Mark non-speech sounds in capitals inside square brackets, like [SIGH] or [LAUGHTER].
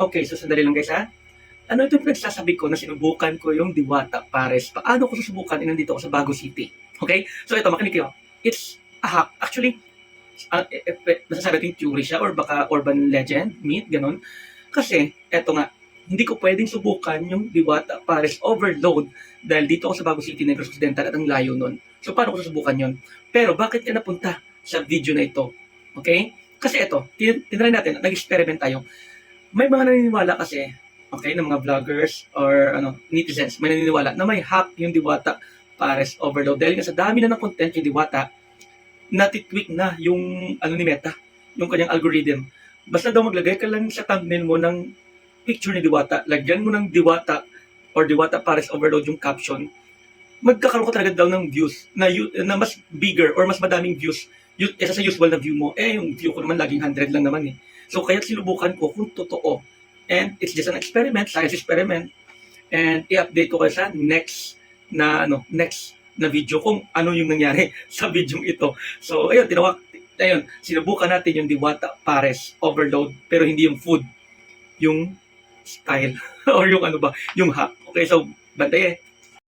Okay, so sandali lang guys ha. Ano ito yung pinagsasabi ko na sinubukan ko yung Diwata Pares? Paano ko susubukan? Eh, nandito ako sa Bago City. Okay? So ito, makinig kayo. It's a hack. Actually, uh, eh, eh, nasasabi natin theory siya or baka urban legend, myth, ganun. Kasi, eto nga, hindi ko pwedeng subukan yung Diwata Pares Overload dahil dito ako sa Bago City, Negros Occidental at ang layo nun. So paano ko susubukan yon? Pero bakit ka napunta sa video na ito? Okay? Kasi ito, tin- tinry natin, nag-experiment tayo. May mga naniniwala kasi, okay, ng mga vloggers or ano, netizens, may naniniwala na may hack yung Diwata Pares Overload. Dahil nga sa dami na ng content yung Diwata, natitweak na yung ano ni Meta, yung kanyang algorithm. Basta daw maglagay ka lang sa thumbnail mo ng picture ni Diwata, lagyan mo ng Diwata or Diwata Pares Overload yung caption, magkakaroon ka talaga daw ng views na, na mas bigger or mas madaming views kesa sa usual na view mo. Eh, yung view ko naman laging 100 lang naman eh. So, kaya sinubukan ko kung totoo. And it's just an experiment, science experiment. And i-update ko kayo sa next na ano, next na video kung ano yung nangyari [LAUGHS] sa video ito. So, ayun, tinawag, ayun, sinubukan natin yung Diwata Pares Overload, pero hindi yung food, yung style, [LAUGHS] or yung ano ba, yung hack. Okay, so, bantay eh.